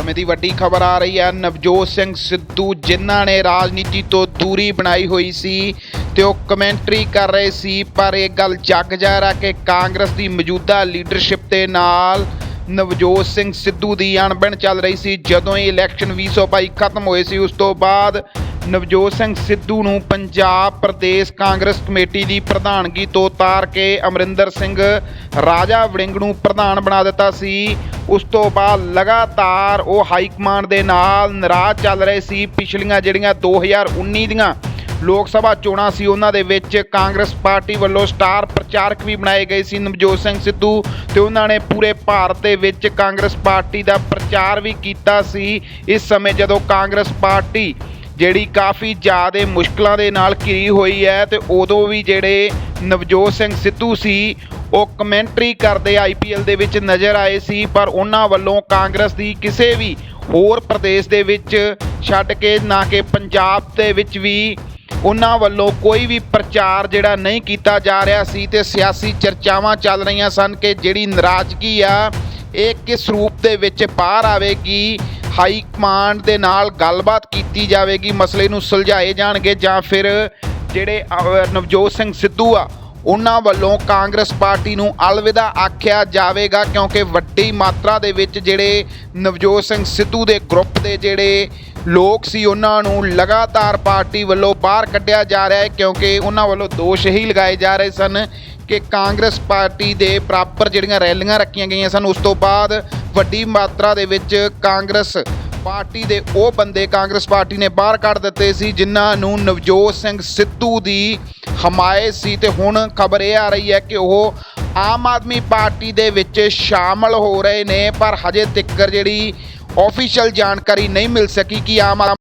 ਸਮੇਂ ਦੀ ਵੱਡੀ ਖਬਰ ਆ ਰਹੀ ਹੈ। ਨਵਜੋਤ ਸਿੰਘ ਸਿੱਧੂ ਜਿਨ੍ਹਾਂ ਨੇ ਰਾਜਨੀਤੀ ਤੋਂ ਦੂਰੀ ਬਣਾਈ ਹੋਈ ਸੀ ਤੇ ਉਹ ਕਮੈਂਟਰੀ ਕਰ ਰਹੇ ਸੀ, ਪਰ ਇਹ ਗੱਲ ਜੱਗ ਜ਼ਾਹਿਰ ਹੈ ਕਿ ਕਾਂਗਰਸ ਦੀ ਮੌਜੂਦਾ ਲੀਡਰਸ਼ਿਪ ਦੇ ਨਾਲ ਨਵਜੋਤ ਸਿੰਘ ਸਿੱਧੂ ਦੀ ਅਣਬਣ ਚੱਲ ਰਹੀ ਸੀ। ਜਦੋਂ ਇਹ ਇਲੈਕਸ਼ਨ 2022 ਖਤਮ ਹੋਏ ਸੀ, ਉਸ ਤੋਂ ਬਾਅਦ ਨਵਜੋਤ ਸਿੰਘ ਸਿੱਧੂ ਨੂੰ ਪੰਜਾਬ ਪ੍ਰਦੇਸ਼ ਕਾਂਗਰਸ ਕਮੇਟੀ ਦੀ ਪ੍ਰਧਾਨਗੀ ਤੋਂ ਉਤਾਰ ਕੇ ਅਮਰਿੰਦਰ ਸਿੰਘ ਰਾਜਾ ਵੜਿੰਗ ਨੂੰ ਪ੍ਰਧਾਨ ਬਣਾ ਦਿੱਤਾ ਸੀ। ਉਸ ਤੋਂ ਬਾਅਦ ਲਗਾਤਾਰ ਉਹ ਹਾਈ ਕਮਾਂਡ ਦੇ ਨਾਲ ਨਾਰਾਜ਼ ਚੱਲ ਰਹੇ ਸੀ। ਪਿਛਲੀਆਂ ਜਿਹੜੀਆਂ 2019 ਦੀਆਂ ਲੋਕ ਸਭਾ ਚੋਣਾਂ ਸੀ, ਉਹਨਾਂ ਦੇ ਵਿੱਚ ਕਾਂਗਰਸ ਪਾਰਟੀ ਵੱਲੋਂ ਸਟਾਰ ਪ੍ਰਚਾਰਕ ਵੀ ਬਣਾਏ ਗਏ ਸੀ ਨਵਜੋਤ ਸਿੰਘ ਸਿੱਧੂ ਤੇ ਉਹਨਾਂ ਨੇ ਪੂਰੇ ਭਾਰਤ ਦੇ ਵਿੱਚ ਕਾਂਗਰਸ ਪਾਰਟੀ ਦਾ ਪ੍ਰਚਾਰ ਵੀ ਕੀਤਾ ਸੀ। ਇਸ ਸਮੇਂ ਜਦੋਂ ਕਾਂਗਰਸ ਪਾਰਟੀ ਜਿਹੜੀ ਕਾਫੀ ਜ਼ਿਆਦਾ ਮੁਸ਼ਕਲਾਂ ਦੇ ਨਾਲ ਘਿਰੀ ਹੋਈ ਹੈ ਤੇ ਉਦੋਂ ਵੀ ਜਿਹੜੇ ਨਵਜੋਤ ਸਿੰਘ ਸਿੱਧੂ ਸੀ, ਉਹ ਕਮੈਂਟਰੀ ਕਰਦੇ ਆਈਪੀਐਲ ਦੇ ਵਿੱਚ ਨਜ਼ਰ ਆਏ ਸੀ, ਪਰ ਉਹਨਾਂ ਵੱਲੋਂ ਕਾਂਗਰਸ ਦੀ ਕਿਸੇ ਵੀ ਹੋਰ ਪ੍ਰਦੇਸ਼ ਦੇ ਵਿੱਚ ਛੱਡ ਕੇ, ਨਾ ਕਿ ਪੰਜਾਬ ਦੇ ਵਿੱਚ ਵੀ ਉਹਨਾਂ ਵੱਲੋਂ ਕੋਈ ਵੀ ਪ੍ਰਚਾਰ ਜਿਹੜਾ ਨਹੀਂ ਕੀਤਾ ਜਾ ਰਿਹਾ ਸੀ ਤੇ ਸਿਆਸੀ ਚਰਚਾਵਾਂ ਚੱਲ ਰਹੀਆਂ ਸਨ ਕਿ ਜਿਹੜੀ ਨਾਰਾਜ਼ਗੀ ਆ, ਇਹ ਕਿਸ ਰੂਪ ਦੇ ਵਿੱਚ ਬਾਹਰ ਆਵੇਗੀ ਹਾਈ ਕਮਾਂਡ ਦੇ ਨਾਲ ਗੱਲਬਾਤ ਕੀਤੀ ਜਾਵੇਗੀ, ਮਸਲੇ ਨੂੰ ਸੁਲਝਾਏ ਜਾਣਗੇ ਜਾਂ ਫਿਰ ਜਿਹੜੇ ਨਵਜੋਤ ਸਿੰਘ ਸਿੱਧੂ ਆ, ਉਹਨਾਂ ਵੱਲੋਂ ਕਾਂਗਰਸ ਪਾਰਟੀ ਨੂੰ ਅਲਵਿਦਾ ਆਖਿਆ ਜਾਵੇਗਾ ਕਿਉਂਕਿ ਵੱਡੀ ਮਾਤਰਾ ਦੇ ਵਿੱਚ ਜਿਹੜੇ ਨਵਜੋਤ ਸਿੰਘ ਸਿੱਧੂ ਦੇ ਗਰੁੱਪ ਦੇ ਜਿਹੜੇ ਲੋਕ ਸੀ, ਉਹਨਾਂ ਨੂੰ ਲਗਾਤਾਰ ਪਾਰਟੀ ਵੱਲੋਂ ਬਾਹਰ ਕੱਢਿਆ ਜਾ ਰਿਹਾ ਹੈ ਕਿਉਂਕਿ ਉਹਨਾਂ ਵੱਲੋਂ ਦੋਸ਼ ਹੀ ਲਗਾਏ ਜਾ ਰਹੇ ਸਨ ਕਿ ਕਾਂਗਰਸ ਪਾਰਟੀ ਦੇ ਪ੍ਰਾਪਰ ਜਿਹੜੀਆਂ ਰੈਲੀਆਂ ਰੱਖੀਆਂ ਗਈਆਂ ਸਨ, ਉਸ ਤੋਂ ਬਾਅਦ ਵੱਡੀ ਮਾਤਰਾ ਦੇ ਵਿੱਚ ਕਾਂਗਰਸ ਪਾਰਟੀ ਦੇ ਉਹ ਬੰਦੇ ਕਾਂਗਰਸ ਪਾਰਟੀ ਨੇ ਬਾਹਰ ਕੱਢ ਦਿੱਤੇ ਸੀ, ਜਿਨ੍ਹਾਂ ਨੂੰ ਨਵਜੋਤ ਸਿੰਘ ਸਿੱਧੂ ਦੀ ਹਮਾਇਤ ਸੀ। ਤੇ ਹੁਣ ਖਬਰ ਇਹ ਆ ਰਹੀ ਹੈ ਕਿ ਉਹ ਆਮ ਆਦਮੀ ਪਾਰਟੀ ਦੇ ਵਿੱਚ ਸ਼ਾਮਲ ਹੋ ਰਹੇ ਨੇ, ਪਰ ਹਜੇ ਤੱਕ ਜਿਹੜੀ ਆਫੀਸ਼ੀਅਲ ਜਾਣਕਾਰੀ ਨਹੀਂ ਮਿਲ ਸਕੀ ਕਿ ਆਮ ਆਦਮੀ